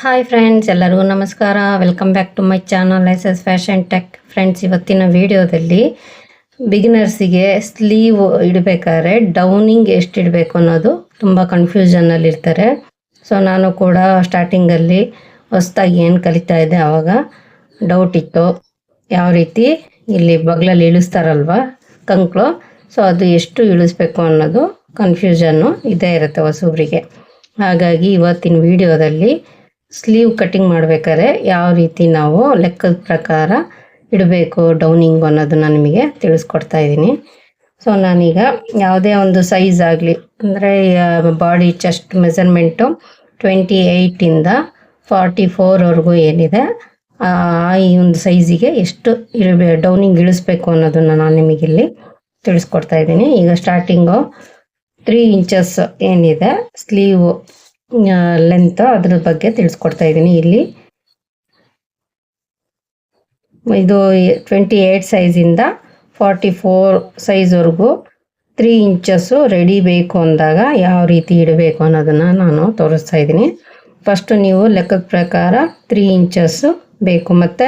Hi friends ಎಲ್ಲರಿಗೂ ನಮಸ್ಕಾರ. Welcome back to my channel S S fashion tech friends ಇವತ್ತಿನ ವಿಡಿಯೋದಲ್ಲಿ ಬಿಗಿನರ್ಸಿಗೆ ಸ್ಲೀವ್ ಇಡಬೇಕಾದ್ರೆ ಡೌನಿಂಗ್ ಎಷ್ಟು ಇಡಬೇಕು ಅನ್ನೋದು ತುಂಬ ಕನ್ಫ್ಯೂಷನಲ್ಲಿ ಇರ್ತಾರೆ. ಸೊ ನಾನು ಕೂಡ ಸ್ಟಾರ್ಟಿಂಗಲ್ಲಿ ಹೊಸ್ದಾಗಿ ಏನು ಕಲಿತಾ ಇದ್ದೆ ಆವಾಗ ಡೌಟ್ ಇತ್ತು. ಯಾವ ರೀತಿ ಇಲ್ಲಿ ಬಗ್ಲಲ್ಲಿ ಇಳಿಸ್ತಾರಲ್ವ ಕಂಕ್ಳು. ಸೊ ಅದು ಎಷ್ಟು ಇಳಿಸ್ಬೇಕು ಅನ್ನೋದು ಕನ್ಫ್ಯೂಷನ್ನು ಇದೇ ಇರುತ್ತೆ ಹೊಸಬ್ರಿಗೆ. ಹಾಗಾಗಿ ಇವತ್ತಿನ ವಿಡಿಯೋದಲ್ಲಿ ಸ್ಲೀವ್ ಕಟಿಂಗ್ ಮಾಡಬೇಕಾದ್ರೆ ಯಾವ ರೀತಿ ನಾವು ಲೆಕ್ಕದ ಪ್ರಕಾರ ಇಡಬೇಕು ಡೌನಿಂಗ್ ಅನ್ನೋದನ್ನ ನಿಮಗೆ ತಿಳಿಸ್ಕೊಡ್ತಾ ಇದ್ದೀನಿ. ಸೊ ನಾನೀಗ ಯಾವುದೇ ಒಂದು ಸೈಜ್ ಆಗಲಿ, ಅಂದರೆ ಬಾಡಿ ಚೆಸ್ಟ್ ಮೆಸರ್ಮೆಂಟು ಟ್ವೆಂಟಿ ಏಯ್ಟಿಂದ ಫಾರ್ಟಿ ಫೋರ್ವರೆಗೂ ಏನಿದೆ, ಆ, ಈ ಒಂದು ಸೈಜಿಗೆ ಎಷ್ಟು ಇಳಿಬೇ ಡೌನಿಂಗ್ ಇಳಿಸ್ಬೇಕು ಅನ್ನೋದನ್ನು ನಾನು ನಿಮಗಿಲ್ಲಿ ತಿಳಿಸ್ಕೊಡ್ತಾ ಇದ್ದೀನಿ. ಈಗ ಸ್ಟಾರ್ಟಿಂಗು ತ್ರೀ ಇಂಚಸ್ ಏನಿದೆ ಸ್ಲೀವ್ ಲೆಂತ್ ಅದ್ರ ಬಗ್ಗೆ ತಿಳಿಸ್ಕೊಡ್ತಾ ಇದ್ದೀನಿ ಇಲ್ಲಿ. ಇದು ಟ್ವೆಂಟಿ ಏಯ್ಟ್ ಸೈಜಿಂದ ಫಾರ್ಟಿ ಫೋರ್ ಸೈಜ್ವರೆಗೂ ತ್ರೀ ಇಂಚಸ್ಸು ರೆಡಿ ಬೇಕು ಅಂದಾಗ ಯಾವ ರೀತಿ ಇಡಬೇಕು ಅನ್ನೋದನ್ನು ನಾನು ತೋರಿಸ್ತಾ ಇದ್ದೀನಿ ಫಸ್ಟು ನೀವು ಲೆಕ್ಕದ ಪ್ರಕಾರ ತ್ರೀ ಇಂಚಸ್ಸು ಬೇಕು ಮತ್ತು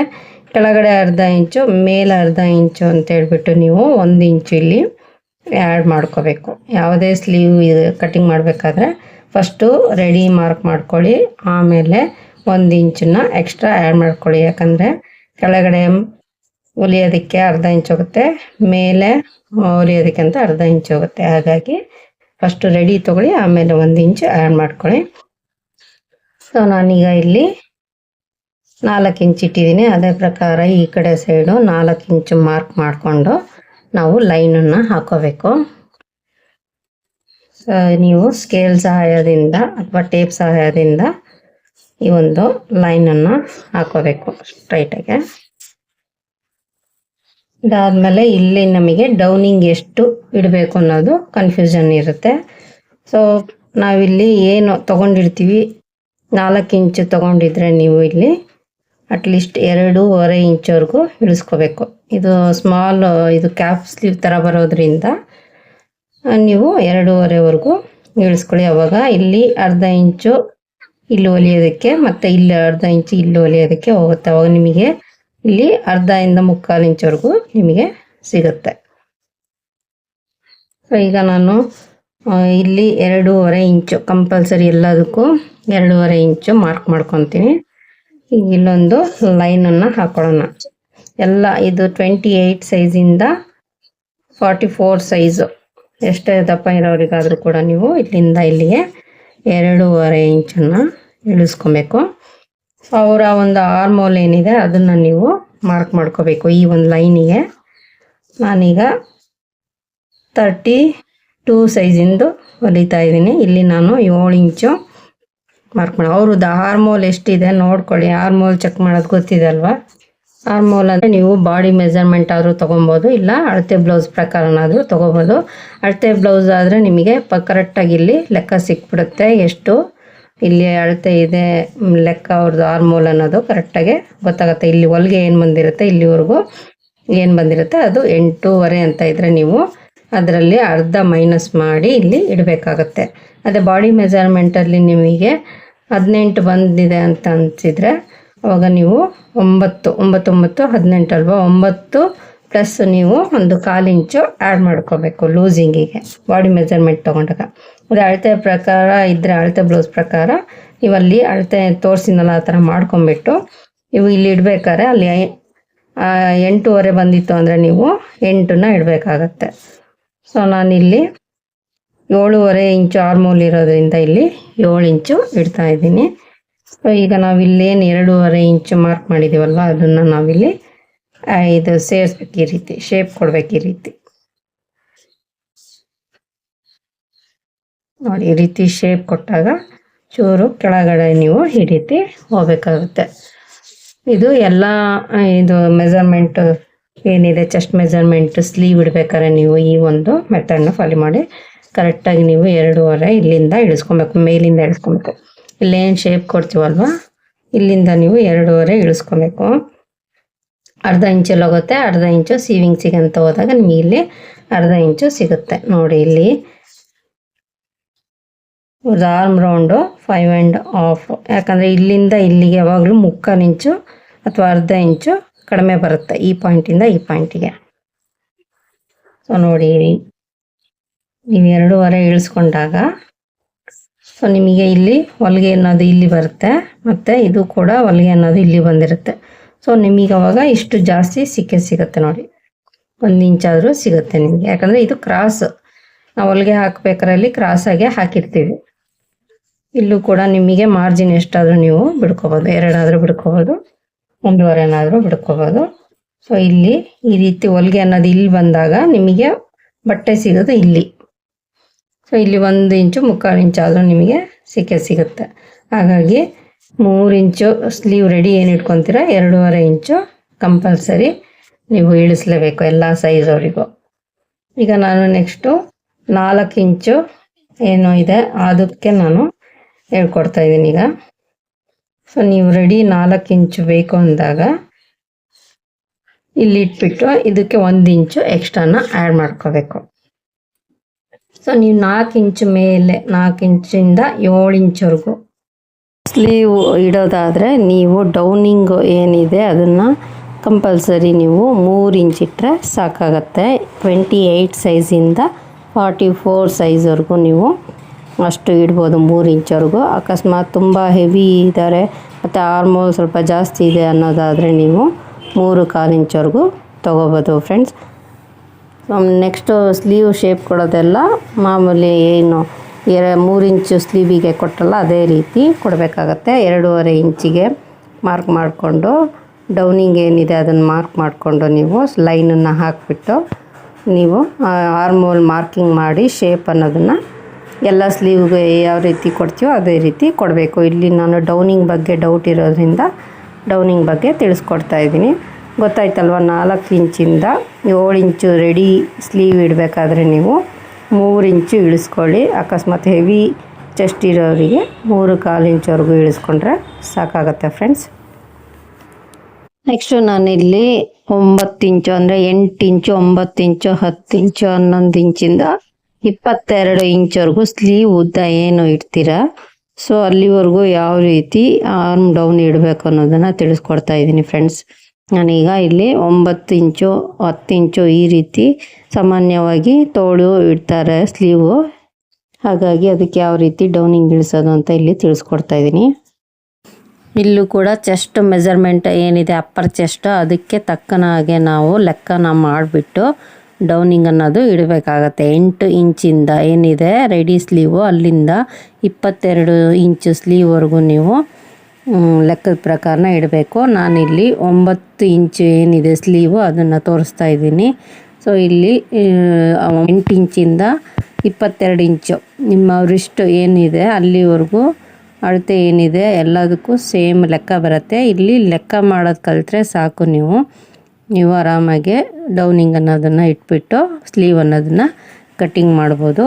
ಕೆಳಗಡೆ ಅರ್ಧ ಇಂಚು ಮೇಲೆ ಅರ್ಧ ಇಂಚು ಅಂತ ಹೇಳ್ಬಿಟ್ಟು ನೀವು ಒಂದು ಇಂಚು ಇಲ್ಲಿ ಆ್ಯಡ್ ಮಾಡ್ಕೋಬೇಕು. ಯಾವುದೇ ಸ್ಲೀವ್ ಕಟಿಂಗ್ ಮಾಡಬೇಕಾದ್ರೆ ಫಸ್ಟು ರೆಡಿ ಮಾರ್ಕ್ ಮಾಡ್ಕೊಳ್ಳಿ. ಆಮೇಲೆ ಒಂದು ಇಂಚನ್ನ ಎಕ್ಸ್ಟ್ರಾ ಆ್ಯಡ್ ಮಾಡ್ಕೊಳ್ಳಿ. ಯಾಕಂದರೆ ಕೆಳಗಡೆ ಹೊಲಿಯೋದಕ್ಕೆ ಅರ್ಧ ಇಂಚ್ ಹೋಗುತ್ತೆ, ಮೇಲೆ ಹೊಲಿಯೋದಕ್ಕೆ ಅಂತ ಅರ್ಧ ಇಂಚ್ ಹೋಗುತ್ತೆ. ಹಾಗಾಗಿ ಫಸ್ಟು ರೆಡಿ ತೊಗೊಳ್ಳಿ, ಆಮೇಲೆ ಒಂದು ಇಂಚು ಆ್ಯಡ್ ಮಾಡ್ಕೊಳ್ಳಿ. ಸೊ ನಾನೀಗ ಇಲ್ಲಿ ನಾಲ್ಕು ಇಂಚ್ ಇಟ್ಟಿದ್ದೀನಿ. ಅದೇ ಪ್ರಕಾರ ಈ ಕಡೆ ಸೈಡು ನಾಲ್ಕು ಇಂಚು ಮಾರ್ಕ್ ಮಾಡಿಕೊಂಡು ನಾವು ಲೈನನ್ನು ಹಾಕೋಬೇಕು. ನೀವು ಸ್ಕೇಲ್ ಸಹಾಯದಿಂದ ಅಥವಾ ಟೇಪ್ ಸಹಾಯದಿಂದ ಈ ಒಂದು ಲೈನನ್ನು ಹಾಕೋಬೇಕು ಸ್ಟ್ರೈಟಾಗೆ ಇದಾದಮೇಲೆ ಇಲ್ಲಿ ನಮಗೆ ಡೌನಿಂಗ್ ಎಷ್ಟು ಇಡಬೇಕು ಅನ್ನೋದು ಕನ್ಫ್ಯೂಷನ್ ಇರುತ್ತೆ. ಸೊ ನಾವಿಲ್ಲಿ ಏನು ತೊಗೊಂಡಿರ್ತೀವಿ? ನಾಲ್ಕು ಇಂಚು ತೊಗೊಂಡಿದ್ರೆ ನೀವು ಇಲ್ಲಿ ಅಟ್ಲೀಸ್ಟ್ ಎರಡೂವರೆ ಇಂಚವರೆಗೂ ಇಳಿಸ್ಕೋಬೇಕು. ಇದು ಸ್ಮಾಲ್ ಇದು ಕ್ಯಾಪ್ ಸ್ಲೀವ್ ಥರ ಬರೋದ್ರಿಂದ ನೀವು ಎರಡೂವರೆವರೆಗೂ ಇಳಿಸ್ಕೊಳ್ಳಿ. ಅವಾಗ ಇಲ್ಲಿ ಅರ್ಧ ಇಂಚು ಇಲ್ಲಿ ಹೊಲಿಯೋದಕ್ಕೆ ಮತ್ತು ಇಲ್ಲಿ ಅರ್ಧ ಇಂಚು ಇಲ್ಲಿ ಹೊಲಿಯೋದಕ್ಕೆ ಹೋಗುತ್ತೆ. ಅವಾಗ ನಿಮಗೆ ಇಲ್ಲಿ ಅರ್ಧ ಇಂದ ಮುಕ್ಕಾಲು ಇಂಚವರೆಗೂ ನಿಮಗೆ ಸಿಗುತ್ತೆ. ಈಗ ನಾನು ಇಲ್ಲಿ ಎರಡೂವರೆ ಇಂಚು ಕಂಪಲ್ಸರಿ ಎಲ್ಲದಕ್ಕೂ ಎರಡೂವರೆ ಇಂಚು ಮಾರ್ಕ್ ಮಾಡ್ಕೊತೀನಿ. ಈಗ ಇಲ್ಲೊಂದು ಲೈನನ್ನು ಹಾಕೊಳ್ಳೋಣ. ಎಲ್ಲ ಇದು ಟ್ವೆಂಟಿ ಏಯ್ಟ್ ಸೈಜಿಂದ ಫಾರ್ಟಿ ಫೋರ್ ಸೈಜು. ಎಷ್ಟೇ ದಪ್ಪ ಇರೋರಿಗಾದರೂ ಕೂಡ ನೀವು ಇಲ್ಲಿಂದ ಇಲ್ಲಿಗೆ ಎರಡೂವರೆ ಇಂಚನ್ನು ಇಳಿಸ್ಕೊಬೇಕು. ಅವರ ಒಂದು ಆರ್ಮೋಲ್ ಏನಿದೆ ಅದನ್ನು ನೀವು ಮಾರ್ಕ್ ಮಾಡ್ಕೋಬೇಕು ಈ ಒಂದು ಲೈನಿಗೆ ನಾನೀಗ ತರ್ಟಿ ಟೂ ಸೈಜಿಂದು ಹೊಲಿತಾ ಇದ್ದೀನಿ. ಇಲ್ಲಿ ನಾನು ಏಳು ಇಂಚು ಮಾರ್ಕ್ ಮಾಡಿ ಅವ್ರದ್ದು ಆರ್ಮೋಲ್ ಎಷ್ಟಿದೆ ನೋಡ್ಕೊಳ್ಳಿ. ಆರ್ಮೋಲ್ ಚೆಕ್ ಮಾಡೋದು ಗೊತ್ತಿದೆ ಅಲ್ವಾ? ಆರ್ಮೋಲ್ ಅಂದರೆ ನೀವು ಬಾಡಿ ಮೆಜರ್ಮೆಂಟ್ ಆದರೂ ತೊಗೊಬೋದು, ಇಲ್ಲ ಅಳತೆ ಬ್ಲೌಸ್ ಪ್ರಕಾರನಾದರೂ ತೊಗೋಬೋದು. ಅಳತೆ ಬ್ಲೌಸ್ ಆದರೆ ನಿಮಗೆ ಪ ಕರೆಕ್ಟಾಗಿ ಇಲ್ಲಿ ಲೆಕ್ಕ ಸಿಕ್ಬಿಡುತ್ತೆ. ಎಷ್ಟು ಇಲ್ಲಿ ಅಳತೆ ಇದೆ ಲೆಕ್ಕ ಅವ್ರದ್ದು ಆರ್ಮೋಲ್ ಅನ್ನೋದು ಕರೆಕ್ಟಾಗಿ ಗೊತ್ತಾಗುತ್ತೆ. ಇಲ್ಲಿ ಹೊಲಿಗೆ ಏನು ಬಂದಿರುತ್ತೆ, ಇಲ್ಲಿವರೆಗೂ ಏನು ಬಂದಿರುತ್ತೆ, ಅದು ಎಂಟೂವರೆ ಅಂತ ಇದ್ದರೆ ನೀವು ಅದರಲ್ಲಿ ಅರ್ಧ ಮೈನಸ್ ಮಾಡಿ ಇಲ್ಲಿ ಇಡಬೇಕಾಗತ್ತೆ. ಅದೇ ಬಾಡಿ ಮೆಜರ್ಮೆಂಟಲ್ಲಿ ನಿಮಗೆ ಹದಿನೆಂಟು ಬಂದಿದೆ ಅಂತ ಅನಿಸಿದರೆ ಅವಾಗ ನೀವು ಒಂಬತ್ತು, ಒಂಬತ್ತೊಂಬತ್ತು, ಹದಿನೆಂಟು ಅಲ್ವಾ? ಒಂಬತ್ತು ಪ್ಲಸ್ ನೀವು ಒಂದು ಕಾಲು ಇಂಚು ಆ್ಯಡ್ ಮಾಡ್ಕೋಬೇಕು ಲೂಸಿಂಗಿಗೆ ಬಾಡಿ ಮೆಜರ್ಮೆಂಟ್ ತೊಗೊಂಡಾಗ. ಅದೇ ಅಳತೆ ಪ್ರಕಾರ ಇದ್ದರೆ ಅಳತೆ ಬ್ಲೌಸ್ ಪ್ರಕಾರ ನೀವು ಅಲ್ಲಿ ಅಳತೆ ತೋರಿಸಿನಲ್ಲ ಆ ಥರ ಮಾಡ್ಕೊಂಬಿಟ್ಟು ನೀವು ಇಲ್ಲಿ ಇಡಬೇಕಾದ್ರೆ ಅಲ್ಲಿ ಎಂಟೂವರೆ ಬಂದಿತ್ತು ಅಂದರೆ ನೀವು ಎಂಟನ್ನ ಇಡಬೇಕಾಗತ್ತೆ. ಸೊ ನಾನಿಲ್ಲಿ ಏಳೂವರೆ ಇಂಚು ಆರ್ಮೋಲ್ ಇರೋದ್ರಿಂದ ಇಲ್ಲಿ ಏಳು ಇಂಚು ಇಡ್ತಾ ಇದ್ದೀನಿ. ಸೊ ಈಗ ನಾವಿಲ್ಲೇನು ಎರಡೂವರೆ ಇಂಚು ಮಾರ್ಕ್ ಮಾಡಿದ್ದೀವಲ್ಲ ಅದನ್ನು ನಾವಿಲ್ಲಿ ಇದು ಸೇರಿಸ್ಬೇಕು ಈ ರೀತಿ ಶೇಪ್ ಕೊಡ್ಬೇಕು ಈ ರೀತಿ. ನೋಡಿ, ಈ ರೀತಿ ಶೇಪ್ ಕೊಟ್ಟಾಗ ಚೂರು ಕೆಳಗಡೆ ನೀವು ಈ ರೀತಿ ಹೋಗಬೇಕಾಗುತ್ತೆ. ಇದು ಎಲ್ಲ ಇದು ಮೆಜರ್ಮೆಂಟ್ ಏನಿದೆ ಚೆಸ್ಟ್ ಮೆಜರ್ಮೆಂಟ್ ಸ್ಲೀವ್ ಇಡ್ಬೇಕಾದ್ರೆ ನೀವು ಈ ಒಂದು ಮೆಥಡ್ನ ಫಾಲೋ ಮಾಡಿ. ಕರೆಕ್ಟಾಗಿ ನೀವು ಎರಡೂವರೆ ಇಲ್ಲಿಂದ ಇಳಿಸ್ಕೊಬೇಕು, ಮೇಲಿಂದ ಇಳಿಸ್ಕೊಬೇಕು. ಇಲ್ಲೇನು ಶೇಪ್ ಕೊಡ್ತೀವಲ್ವ ಇಲ್ಲಿಂದ ನೀವು ಎರಡೂವರೆ ಇಳಿಸ್ಕೊಬೇಕು. ಅರ್ಧ ಇಂಚಲ್ಲಿ ಹೋಗುತ್ತೆ ಅರ್ಧ ಇಂಚು ಸೀವಿಂಗ್ ಸಿಗಂತ ಹೋದಾಗ ನಿಮಗೆ ಇಲ್ಲಿ ಅರ್ಧ ಇಂಚು ಸಿಗುತ್ತೆ. ನೋಡಿ ಇಲ್ಲಿ. Arm round five and half ಯಾಕಂದರೆ ಇಲ್ಲಿಂದ ಇಲ್ಲಿಗೆ ಯಾವಾಗಲೂ ಮುಕ್ಕಾಲು ಇಂಚು ಅಥವಾ ಅರ್ಧ ಇಂಚು ಕಡಿಮೆ ಬರುತ್ತೆ ಈ ಪಾಯಿಂಟಿಂದ ಈ ಪಾಯಿಂಟಿಗೆ ಸೊ ನೋಡಿ, ನೀವು ಎರಡೂವರೆ ಇಳಿಸ್ಕೊಂಡಾಗ ಸೊ ನಿಮಗೆ ಇಲ್ಲಿ ಹೊಲಿಗೆ ಅನ್ನೋದು ಇಲ್ಲಿ ಬರುತ್ತೆ, ಮತ್ತು ಇದು ಕೂಡ ಹೊಲಿಗೆ ಅನ್ನೋದು ಇಲ್ಲಿ ಬಂದಿರುತ್ತೆ. ಸೊ ನಿಮಗೆ ಅವಾಗ ಇಷ್ಟು ಜಾಸ್ತಿ ಸಿಕ್ಕೇ ಸಿಗುತ್ತೆ ನೋಡಿ. ಒಂದು ಇಂಚಾದರೂ ಸಿಗುತ್ತೆ ನಿಮಗೆ. ಯಾಕಂದರೆ ಇದು ಕ್ರಾಸ್ ನಾವು ಹೊಲಿಗೆ ಕ್ರಾಸ್ ಕ್ರಾಸಾಗೆ ಹಾಕಿರ್ತೀವಿ. ಇಲ್ಲೂ ಕೂಡ ನಿಮಗೆ ಮಾರ್ಜಿನ್ ಎಷ್ಟಾದರೂ ನೀವು ಬಿಡ್ಕೋಬೋದು. ಎರಡಾದರೂ ಬಿಡ್ಕೋಬೋದು. ಒಂದೂವರೆನಾದರೂ ಬಿಡ್ಕೋಬೋದು. ಸೊ ಇಲ್ಲಿ ಈ ರೀತಿ ಹೊಲಿಗೆ ಅನ್ನೋದು ಇಲ್ಲಿ ಬಂದಾಗ ನಿಮಗೆ ಬಟ್ಟೆ ಸಿಗೋದು ಇಲ್ಲಿ. ಸೊ ಇಲ್ಲಿ ಒಂದು ಇಂಚು, ಮುಕ್ಕಾಲು ಇಂಚಾದರೂ ನಿಮಗೆ ಸಿಕ್ಕೇ ಸಿಗುತ್ತೆ. ಹಾಗಾಗಿ ಮೂರು ಇಂಚು ಸ್ಲೀವ್ ರೆಡಿ ಏನು ಇಟ್ಕೊತೀರ? ಎರಡೂವರೆ ಇಂಚು ಕಂಪಲ್ಸರಿ ನೀವು ಇಳಿಸ್ಲೇಬೇಕು ಎಲ್ಲ ಸೈಜವರಿಗೂ ಈಗ ನಾನು ನೆಕ್ಸ್ಟು ನಾಲ್ಕು ಇಂಚು ಏನು ಇದೆ, ಅದಕ್ಕೆ ನಾನು ಹೇಳ್ಕೊಡ್ತಾ ಇದ್ದೀನಿ ಈಗ. ಸೊ ನೀವು ರೆಡಿ ನಾಲ್ಕು ಇಂಚು ಬೇಕು ಅಂದಾಗ ಇಲ್ಲಿ ಇಟ್ಬಿಟ್ಟು ಇದಕ್ಕೆ ಒಂದು ಇಂಚು ಎಕ್ಸ್ಟ್ರಾನ ಆ್ಯಡ್ ಮಾಡ್ಕೋಬೇಕು. ಸೊ ನೀವು ನಾಲ್ಕು ಇಂಚು ಮೇಲೆ, ನಾಲ್ಕು ಇಂಚಿಂದ ಏಳು ಇಂಚ್ವರೆಗೂ ಸ್ಲೀವ್ ಇಡೋದಾದರೆ ನೀವು ಡೌನಿಂಗ್ ಏನಿದೆ ಅದನ್ನು ಕಂಪಲ್ಸರಿ ನೀವು ಮೂರು ಇಂಚ್ ಇಟ್ಟರೆ ಸಾಕಾಗತ್ತೆ. ಟ್ವೆಂಟಿ ಏಯ್ಟ್ ಸೈಜಿಂದ ಫಾರ್ಟಿ ಫೋರ್ ಸೈಜ್ವರೆಗೂ ನೀವು ಅಷ್ಟು ಇಡ್ಬೋದು ಮೂರು ಇಂಚ್ವರೆಗೂ ಅಕಸ್ಮಾತ್ ತುಂಬ ಹೆವಿ ಇದ್ದಾರೆ ಮತ್ತು ಆರ್ಮೋಲ್ ಸ್ವಲ್ಪ ಜಾಸ್ತಿ ಇದೆ ಅನ್ನೋದಾದರೆ ನೀವು ಮೂರು ಕಾಲು ಇಂಚ್ವರೆಗೂ ತೊಗೋಬೋದು ಫ್ರೆಂಡ್ಸ್ ನೆಕ್ಸ್ಟು ಸ್ಲೀವ್ ಶೇಪ್ ಕೊಡೋದೆಲ್ಲ ಮಾಮೂಲಿ ಏನು ಎರ, ಮೂರು ಇಂಚು ಸ್ಲೀವಿಗೆ ಕೊಟ್ಟಲ್ಲ, ಅದೇ ರೀತಿ ಕೊಡಬೇಕಾಗತ್ತೆ. ಎರಡೂವರೆ ಇಂಚಿಗೆ ಮಾರ್ಕ್ ಮಾಡಿಕೊಂಡು ಡೌನಿಂಗ್ ಏನಿದೆ ಅದನ್ನು ಮಾರ್ಕ್ ಮಾಡಿಕೊಂಡು ನೀವು ಲೈನನ್ನು ಹಾಕಿಬಿಟ್ಟು ನೀವು ಆರ್ಮೋಲ್ ಮಾರ್ಕಿಂಗ್ ಮಾಡಿ ಶೇಪ್ ಅನ್ನೋದನ್ನು ಎಲ್ಲ ಸ್ಲೀವ್ಗೆ ಯಾವ ರೀತಿ ಕೊಡ್ತೀವೋ ಅದೇ ರೀತಿ ಕೊಡಬೇಕು. ಇಲ್ಲಿ ನಾನು ಡೌನಿಂಗ್ ಬಗ್ಗೆ ಡೌಟ್ ಇರೋದ್ರಿಂದ ಡೌನಿಂಗ್ ಬಗ್ಗೆ ತಿಳಿಸ್ಕೊಡ್ತಾ ಇದ್ದೀನಿ. ಗೊತ್ತಾಯ್ತಲ್ವ? ನಾಲ್ಕು ಇಂಚಿಂದ ಏಳು ಇಂಚು ರೆಡಿ ಸ್ಲೀವ್ ಇಡಬೇಕಾದ್ರೆ ನೀವು ಮೂರು ಇಂಚು ಇಳಿಸ್ಕೊಳ್ಳಿ. ಅಕಸ್ಮಾತ್ ಹೆವಿ ಚೆಸ್ಟ್ ಇರೋರಿಗೆ ಮೂರು ಕಾಲು ಇಂಚವರೆಗೂ ಇಳಿಸ್ಕೊಂಡ್ರೆ ಸಾಕಾಗತ್ತೆ ಫ್ರೆಂಡ್ಸ್ ನೆಕ್ಸ್ಟು ನಾನಿಲ್ಲಿ ಒಂಬತ್ತು ಇಂಚು ಅಂದರೆ ಎಂಟು ಇಂಚು, ಒಂಬತ್ತು ಇಂಚು, ಹತ್ತು ಇಂಚು, ಹನ್ನೊಂದು ಇಂಚಿಂದ ಇಪ್ಪತ್ತೆರಡು ಇಂಚವರೆಗೂ ಸ್ಲೀವ್ ಉದ್ದ ಏನು ಇಡ್ತೀರಾ? ಸೊ ಅಲ್ಲಿವರೆಗೂ ಯಾವ ರೀತಿ ಆರ್ಮ್ ಡೌನ್ ಇಡಬೇಕು ಅನ್ನೋದನ್ನು ತಿಳಿಸ್ಕೊಡ್ತಾ ಇದ್ದೀನಿ ಫ್ರೆಂಡ್ಸ್ ನಾನೀಗ ಇಲ್ಲಿ ಒಂಬತ್ತು ಇಂಚು, ಹತ್ತು ಇಂಚು ಈ ರೀತಿ ಸಾಮಾನ್ಯವಾಗಿ ತೋಳು ಇಡ್ತಾರೆ, ಸ್ಲೀವು. ಹಾಗಾಗಿ ಅದಕ್ಕೆ ಯಾವ ರೀತಿ ಡೌನಿಂಗ್ ಇಳಿಸೋದು ಅಂತ ಇಲ್ಲಿ ತಿಳಿಸ್ಕೊಡ್ತಾ ಇದ್ದೀನಿ. ಇಲ್ಲೂ ಕೂಡ ಚೆಸ್ಟ್ ಮೆಜರ್ಮೆಂಟ್ ಏನಿದೆ, ಅಪ್ಪರ್ ಚೆಸ್ಟ್, ಅದಕ್ಕೆ ತಕ್ಕನ ಹಾಗೆ ನಾವು ಲೆಕ್ಕನ ಮಾಡಿಬಿಟ್ಟು ಡೌನಿಂಗ್ ಅನ್ನೋದು ಇಡಬೇಕಾಗತ್ತೆ. ಎಂಟು ಇಂಚಿಂದ ಏನಿದೆ, ರೆಡಿ ಸ್ಲೀವು ಅಲ್ಲಿಂದ ಇಪ್ಪತ್ತೆರಡು ಇಂಚು ಸ್ಲೀವ್ವರೆಗೂ ನೀವು ಲೆಕ್ಕದ ಪ್ರಕಾರನ ಇಡಬೇಕು. ನಾನಿಲ್ಲಿ ಒಂಬತ್ತು ಇಂಚು ಏನಿದೆ ಸ್ಲೀವು ಅದನ್ನು ತೋರಿಸ್ತಾ ಇದ್ದೀನಿ. ಸೊ ಇಲ್ಲಿ ಎಂಟು ಇಂಚಿಂದ ಇಪ್ಪತ್ತೆರಡು ಇಂಚು. ನಿಮ್ಮ ರಿಸ್ಟ್ ಏನಿದೆ, ಅಲ್ಲಿವರೆಗೂ ಅಳತೆ ಏನಿದೆ, ಎಲ್ಲದಕ್ಕೂ ಸೇಮ್ ಲೆಕ್ಕ ಬರುತ್ತೆ. ಇಲ್ಲಿ ಲೆಕ್ಕ ಮಾಡೋದು ಕಲಿತ್ರೆ ಸಾಕು ನೀವು. ನೀವು ಆರಾಮಾಗಿ ಡೌನಿಂಗ್ ಅನ್ನೋದನ್ನು ಇಟ್ಬಿಟ್ಟು ಸ್ಲೀವ್ ಅನ್ನೋದನ್ನು ಕಟ್ಟಿಂಗ್ ಮಾಡ್ಬೋದು.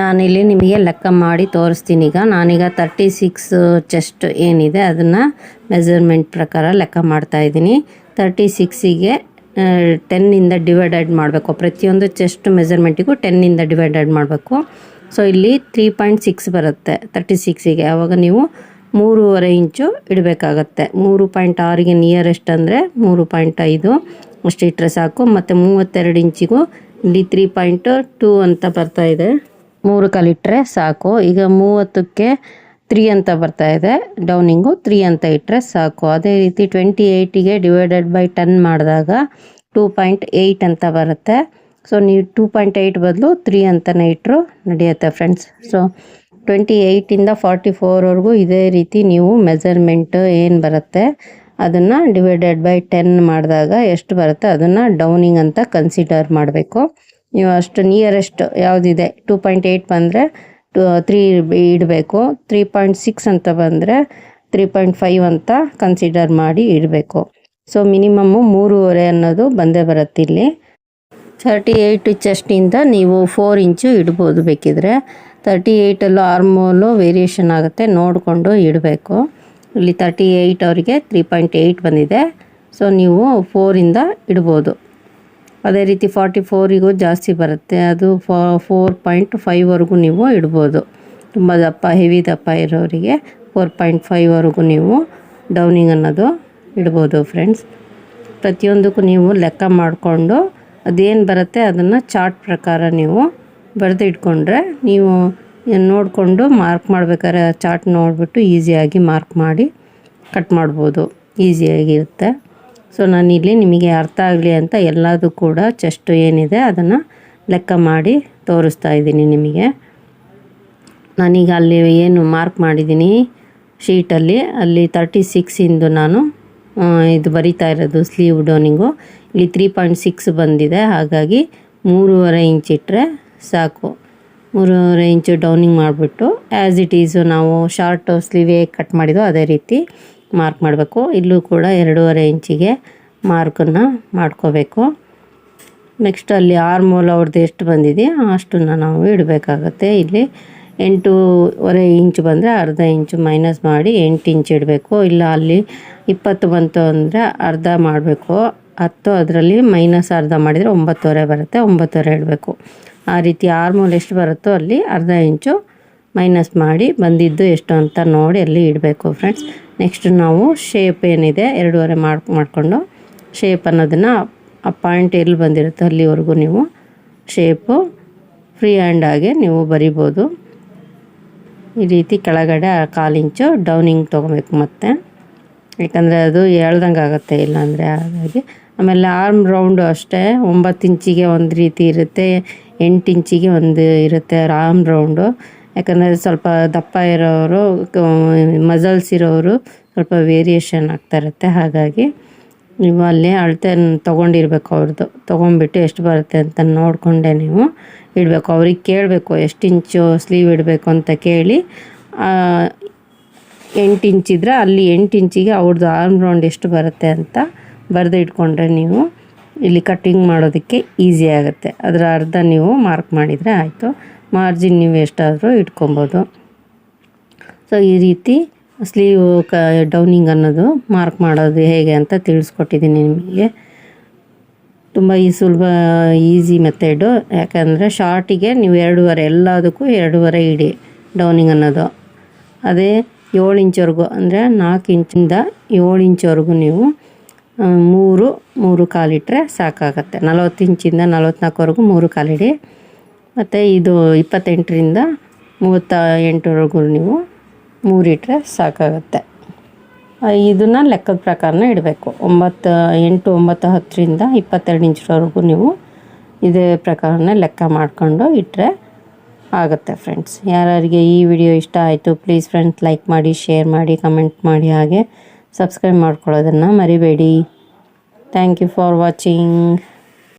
ನಾನಿಲ್ಲಿ ನಿಮಗೆ ಲೆಕ್ಕ ಮಾಡಿ ತೋರಿಸ್ತೀನಿ. ಈಗ ನಾನೀಗ ತರ್ಟಿ ಸಿಕ್ಸ್ ಚೆಸ್ಟ್ ಏನಿದೆ, ಅದನ್ನು ಮೆಜರ್ಮೆಂಟ್ ಪ್ರಕಾರ ಲೆಕ್ಕ ಮಾಡ್ತಾ ಇದ್ದೀನಿ. ತರ್ಟಿ ಸಿಕ್ಸಿಗೆ ಟೆನ್ನಿಂದ ಡಿವೈಡೆಡ್ ಮಾಡಬೇಕು. ಪ್ರತಿಯೊಂದು ಚೆಸ್ಟ್ ಮೆಜರ್ಮೆಂಟಿಗೂ ಟೆನ್ನಿಂದ ಡಿವೈಡೆಡ್ ಮಾಡಬೇಕು. ಸೊ ಇಲ್ಲಿ ತ್ರೀ ಪಾಯಿಂಟ್ ಸಿಕ್ಸ್ ಬರುತ್ತೆ ತರ್ಟಿ ಸಿಕ್ಸಿಗೆ ಆವಾಗ ನೀವು ಮೂರುವರೆ ಇಂಚು ಇಡಬೇಕಾಗತ್ತೆ. ಮೂರು ಪಾಯಿಂಟ್ ಆರಿಗೆ ನಿಯರೆಸ್ಟ್ ಅಂದರೆ ಮೂರು ಪಾಯಿಂಟ್ ಐದು. ಅಷ್ಟು ಇಟ್ಟರೆ ಸಾಕು. ಮತ್ತು ಮೂವತ್ತೆರಡು ಇಂಚಿಗೂ ಇಲ್ಲಿ ತ್ರೀ ಪಾಯಿಂಟ್ ಟೂ ಅಂತ ಬರ್ತಾ ಇದೆ. ಮೂರು ಕಾಲಿಟ್ಟರೆ ಸಾಕು. ಈಗ ಮೂವತ್ತಕ್ಕೆ ತ್ರೀ ಅಂತ ಬರ್ತಾ ಇದೆ. ಡೌನಿಂಗು ತ್ರೀ ಅಂತ ಇಟ್ಟರೆ ಸಾಕು. ಅದೇ ರೀತಿ ಟ್ವೆಂಟಿ ಏಯ್ಟಿಗೆ ಡಿವೈಡೆಡ್ ಬೈ ಟೆನ್ ಮಾಡಿದಾಗ ಟೂ ಪಾಯಿಂಟ್ ಏಯ್ಟ್ ಅಂತ ಬರುತ್ತೆ. ಸೊ ನೀವು ಟೂ ಪಾಯಿಂಟ್ ಏಯ್ಟ್ ಬದಲು ತ್ರೀ ಅಂತಲೇ ಇಟ್ಟರು ನಡೆಯುತ್ತೆ ಫ್ರೆಂಡ್ಸ್ ಸೊ ಟ್ವೆಂಟಿ ಏಯ್ಟಿಂದ ಫಾರ್ಟಿ ಫೋರ್ವರೆಗೂ ಇದೇ ರೀತಿ ನೀವು ಮೆಜರ್ಮೆಂಟ್ ಏನು ಬರುತ್ತೆ? ಅದನ್ನು ಡಿವೈಡೆಡ್ ಬೈ ಟೆನ್ ಮಾಡಿದಾಗ ಎಷ್ಟು ಬರುತ್ತೆ? ಅದನ್ನು ಡೌನಿಂಗ್ ಅಂತ ಕನ್ಸಿಡರ್ ಮಾಡಬೇಕು. ನೀವು ಅಷ್ಟು ನಿಯರೆಸ್ಟ್ ಯಾವುದಿದೆ? ಟೂ ಪಾಯಿಂಟ್ ಏಯ್ಟ್ ಬಂದರೆ, ಟು ತ್ರೀ ಇಡಬೇಕು. ತ್ರೀ ಪಾಯಿಂಟ್ ಸಿಕ್ಸ್ ಅಂತ ಬಂದರೆ ತ್ರೀ ಪಾಯಿಂಟ್ ಫೈವ್ ಅಂತ ಕನ್ಸಿಡರ್ ಮಾಡಿ ಇಡಬೇಕು. ಸೊ ಮಿನಿಮಮ್ಮು ಮೂರುವರೆ ಅನ್ನೋದು ಬಂದೇ ಬರುತ್ತೆ ಇಲ್ಲಿ. ತರ್ಟಿ ಏಯ್ಟ್ ಚೆಸ್ಟಿಂದ ನೀವು ಫೋರ್ ಇಂಚು ಇಡ್ಬೋದು ಬೇಕಿದ್ರೆ. ತರ್ಟಿ ಏಯ್ಟಲ್ಲೂ ಆರ್ಮೋಲು ವೇರಿಯೇಷನ್ ಆಗುತ್ತೆ, ನೋಡಿಕೊಂಡು ಇಡಬೇಕು. ಇಲ್ಲಿ ತರ್ಟಿ ಏಯ್ಟ್ ಅವರಿಗೆ ತ್ರೀ ಪಾಯಿಂಟ್ ಏಯ್ಟ್ ಬಂದಿದೆ. ಸೊ ನೀವು ಫೋರಿಂದ ಇಡ್ಬೋದು. ಅದೇ ರೀತಿ ಫಾರ್ಟಿ ಫೋರಿಗೂ ಜಾಸ್ತಿ ಬರುತ್ತೆ. ಅದು ಫೋರ್ ಪಾಯಿಂಟ್ ಫೈವ್ವರೆಗೂ ನೀವು ಇಡ್ಬೋದು. ತುಂಬ ದಪ್ಪ ಹೆವಿ ದಪ್ಪ ಇರೋರಿಗೆ ಫೋರ್ ಪಾಯಿಂಟ್ ಫೈವ್ವರೆಗೂ ನೀವು ಡೌನಿಂಗ್ ಅನ್ನೋದು ಇಡ್ಬೋದು ಫ್ರೆಂಡ್ಸ್ ಪ್ರತಿಯೊಂದಕ್ಕೂ ನೀವು ಲೆಕ್ಕ ಮಾಡಿಕೊಂಡು ಅದೇನು ಬರುತ್ತೆ ಅದನ್ನು ಚಾರ್ಟ್ ಪ್ರಕಾರ ನೀವು ಬರೆದು ಇಟ್ಕೊಂಡ್ರೆ ನೀವು ನೋಡಿಕೊಂಡು ಮಾರ್ಕ್ ಮಾಡ್ಬೇಕಾದ್ರೆ ಚಾರ್ಟ್ ನೋಡಿಬಿಟ್ಟು ಈಸಿಯಾಗಿ ಮಾರ್ಕ್ ಮಾಡಿ ಕಟ್ ಮಾಡ್ಬೋದು. ಈಸಿಯಾಗಿರುತ್ತೆ ಸೊ ನಾನಿಲ್ಲಿ ನಿಮಗೆ ಅರ್ಥ ಆಗಲಿ ಅಂತ ಎಲ್ಲದೂ ಕೂಡ ಚೆಸ್ಟು ಏನಿದೆ ಅದನ್ನು ಲೆಕ್ಕ ಮಾಡಿ ತೋರಿಸ್ತಾ ಇದ್ದೀನಿ ನಿಮಗೆ. ನಾನೀಗ ಅಲ್ಲಿ ಏನು ಮಾರ್ಕ್ ಮಾಡಿದ್ದೀನಿ ಶೀಟಲ್ಲಿ ಅಲ್ಲಿ ತರ್ಟಿ ಸಿಕ್ಸಿಂದು ನಾನು ಇದು ಬರಿತಾ ಇರೋದು ಸ್ಲೀವ್ ಡೋನಿಂಗು ಇಲ್ಲಿ ತ್ರೀ ಪಾಯಿಂಟ್ ಸಿಕ್ಸ್ ಬಂದಿದೆ, ಹಾಗಾಗಿ ಮೂರುವರೆ ಇಂಚ್ ಇಟ್ಟರೆ ಸಾಕು. ಮೂರುವರೆ ಇಂಚು ಡೌನಿಂಗ್ ಮಾಡಿಬಿಟ್ಟು ಆ್ಯಸ್ ಇಟ್ ಈಸು ನಾವು ಶಾರ್ಟ್ ಸ್ಲೀವ್ ಹೇಗೆ ಕಟ್ ಮಾಡಿದೋ ಅದೇ ರೀತಿ ಮಾರ್ಕ್ ಮಾಡಬೇಕು. ಇಲ್ಲೂ ಕೂಡ ಎರಡೂವರೆ ಇಂಚಿಗೆ ಮಾರ್ಕನ್ನು ಮಾಡ್ಕೋಬೇಕು. ನೆಕ್ಸ್ಟ್ ಅಲ್ಲಿ ಆರ್ಮೋಲ್ ಅವ್ರದ್ದು ಎಷ್ಟು ಬಂದಿದೆಯೋ ಅಷ್ಟನ್ನು ನಾವು ಇಡಬೇಕಾಗತ್ತೆ. ಇಲ್ಲಿ ಎಂಟೂವರೆ ಇಂಚು ಬಂದರೆ ಅರ್ಧ ಇಂಚು ಮೈನಸ್ ಮಾಡಿ ಎಂಟು ಇಂಚ್ ಇಡಬೇಕು. ಇಲ್ಲ ಅಲ್ಲಿ ಇಪ್ಪತ್ತು ಬಂತು ಅಂದರೆ ಅರ್ಧ ಮಾಡಬೇಕು. ಹತ್ತು ಅದರಲ್ಲಿ ಮೈನಸ್ ಅರ್ಧ ಮಾಡಿದರೆ ಒಂಬತ್ತುವರೆ ಬರುತ್ತೆ. ಒಂಬತ್ತುವರೆ ಇಡಬೇಕು. ಆ ರೀತಿ ಆರ್ಮೋಲ್ ಎಷ್ಟು ಬರುತ್ತೋ ಅಲ್ಲಿ ಅರ್ಧ ಇಂಚು ಮೈನಸ್ ಮಾಡಿ ಬಂದಿದ್ದು ಎಷ್ಟು ಅಂತ ನೋಡಿ ಅಲ್ಲಿ ಇಡಬೇಕು ಫ್ರೆಂಡ್ಸ್ ನೆಕ್ಸ್ಟ್ ನಾವು ಶೇಪ್ ಏನಿದೆ, ಎರಡೂವರೆ ಮಾರ್ಕ್ ಮಾಡಿಕೊಂಡು ಶೇಪ್ ಅನ್ನೋದನ್ನು ಆ ಪಾಯಿಂಟ್ ಎಲ್ಲಿ ಬಂದಿರುತ್ತೋ ಅಲ್ಲಿವರೆಗೂ ನೀವು ಶೇಪು ಫ್ರೀ ಹ್ಯಾಂಡಾಗೆ ನೀವು ಬರಿಬೋದು. ಈ ರೀತಿ ಕೆಳಗಡೆ ಕಾಲು ಇಂಚು ಡೌನಿಂಗ್ ತೊಗೋಬೇಕು ಮತ್ತೆ. ಯಾಕಂದರೆ ಅದು ಹೇಳ್ದಂಗೆ ಆಗುತ್ತೆ, ಇಲ್ಲಾಂದರೆ ಹಾಗಾಗಿ. ಆಮೇಲೆ ಆರ್ಮ್ ರೌಂಡು ಅಷ್ಟೇ, ಒಂಬತ್ತು ಇಂಚಿಗೆ ಒಂದು ರೀತಿ ಇರುತ್ತೆ, ಎಂಟು ಇಂಚಿಗೆ ಒಂದು ಇರುತ್ತೆ ಆರ್ಮ್ ರೌಂಡು ಯಾಕಂದರೆ ಸ್ವಲ್ಪ ದಪ್ಪ ಇರೋರು ಮಸಲ್ಸ್ ಇರೋರು ಸ್ವಲ್ಪ ವೇರಿಯೇಷನ್ ಆಗ್ತಾ ಇರುತ್ತೆ. ಹಾಗಾಗಿ ನೀವು ಅಲ್ಲಿ ಅಳತೆ ತೊಗೊಂಡಿರ್ಬೇಕು ಅವ್ರದ್ದು ತೊಗೊಂಡ್ಬಿಟ್ಟು ಎಷ್ಟು ಬರುತ್ತೆ ಅಂತ ನೋಡಿಕೊಂಡೆ ನೀವು ಇಡಬೇಕು. ಅವ್ರಿಗೆ ಕೇಳಬೇಕು, ಎಷ್ಟು ಇಂಚು ಸ್ಲೀವ್ ಇಡಬೇಕು ಅಂತ ಕೇಳಿ ಎಂಟು ಇಂಚ್ ಇದ್ದರೆ ಅಲ್ಲಿ ಎಂಟು ಇಂಚಿಗೆ ಅವ್ರದ್ದು ಆರ್ಮ್ ರೌಂಡ್ ಎಷ್ಟು ಬರುತ್ತೆ ಅಂತ ಬರೆದು ಇಟ್ಕೊಂಡ್ರೆ ನೀವು ಇಲ್ಲಿ ಕಟ್ಟಿಂಗ್ ಮಾಡೋದಕ್ಕೆ ಈಸಿ ಆಗುತ್ತೆ. ಅದರ ಅರ್ಧ ನೀವು ಮಾರ್ಕ್ ಮಾಡಿದರೆ ಆಯಿತು. ಮಾರ್ಜಿನ್ ನೀವು ಎಷ್ಟಾದರೂ ಇಟ್ಕೊಬೋದು. ಸೊ ಈ ರೀತಿ ಸ್ಲೀವ್ ಕ ಡೌನಿಂಗ್ ಅನ್ನೋದು ಮಾರ್ಕ್ ಮಾಡೋದು ಹೇಗೆ ಅಂತ ತಿಳಿಸ್ಕೊಟ್ಟಿದ್ದೀನಿ ನಿಮಗೆ. ತುಂಬ ಈ ಸುಲಭ ಈಸಿ ಮೆಥಡು ಯಾಕಂದರೆ ಶಾರ್ಟಿಗೆ ನೀವು ಎರಡೂವರೆ, ಎಲ್ಲದಕ್ಕೂ ಎರಡೂವರೆ ಇಡಿ ಡೌನಿಂಗ್ ಅನ್ನೋದು. ಅದೇ ಏಳು ಇಂಚ್ವರೆಗೂ, ಅಂದರೆ ನಾಲ್ಕು ಇಂಚಿಂದ ಏಳು ಇಂಚ್ವರೆಗೂ ನೀವು ಮೂರು ಮೂರು ಕಾಲಿಟ್ಟರೆ ಸಾಕಾಗತ್ತೆ. ನಲವತ್ತು ಇಂಚಿಂದ ನಲವತ್ತ್ನಾಲ್ಕವರೆಗೂ ಮೂರು ಕಾಲಿಡಿ. ಮತ್ತು ಇದು ಇಪ್ಪತ್ತೆಂಟರಿಂದ ಮೂವತ್ತ ಎಂಟರವರೆಗೂ ನೀವು ಮೂರಿಟ್ರೆ ಸಾಕಾಗುತ್ತೆ. ಇದನ್ನು ಲೆಕ್ಕದ ಪ್ರಕಾರನೇ ಇಡಬೇಕು. ಒಂಬತ್ತು, ಎಂಟು, ಒಂಬತ್ತು, ಹತ್ತರಿಂದ ಇಪ್ಪತ್ತೆರಡು ಇಂಚ್ವರೆಗೂ ನೀವು ಇದೇ ಪ್ರಕಾರನೇ ಲೆಕ್ಕ ಮಾಡಿಕೊಂಡು ಇಟ್ಟರೆ ಆಗುತ್ತೆ ಫ್ರೆಂಡ್ಸ್ ಯಾರ್ಯಾರಿಗೆ ಈ ವಿಡಿಯೋ ಇಷ್ಟ ಆಯಿತು ಪ್ಲೀಸ್ ಫ್ರೆಂಡ್ಸ್ ಲೈಕ್ ಮಾಡಿ ಶೇರ್ ಮಾಡಿ ಕಮೆಂಟ್ ಮಾಡಿ ಹಾಗೆ ಸಬ್ಸ್ಕ್ರೈಬ್ ಮಾಡ್ಕೊಳ್ಳೋದನ್ನು ಮರಿಬೇಡಿ. Thank you for watching